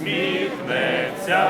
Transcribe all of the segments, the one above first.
усміхнеться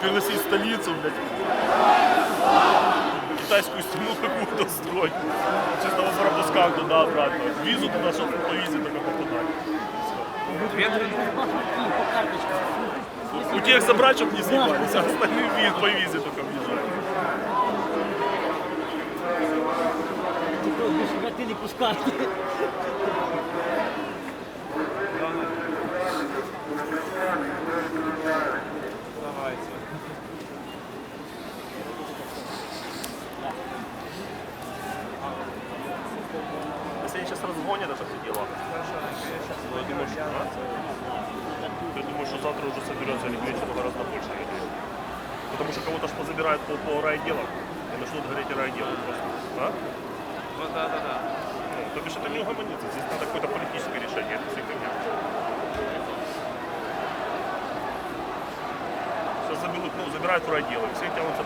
Переносить столицу, блядь. Китайскую стену какую-то строить. Чисто в пропусках туда-обратно. Визу туда, чтобы по визе только попадать. У тех забрать, чтобы не съебались, а остальные виз по визе только въезжают. Більше не пускати. Если они сейчас разгонят это все дело, ну, я думаю, что, завтра уже соберется или к вечеру гораздо больше людей. Потому что кого-то ж позабирают по, по райделам и начнут гореть райделы просто. А? Ну да, да, да. Ну, то бишь это не угомонится. Здесь надо какое-то политическое решение. Это все фигня. Сейчас заберут, ну, забирают в райделы, все тянутся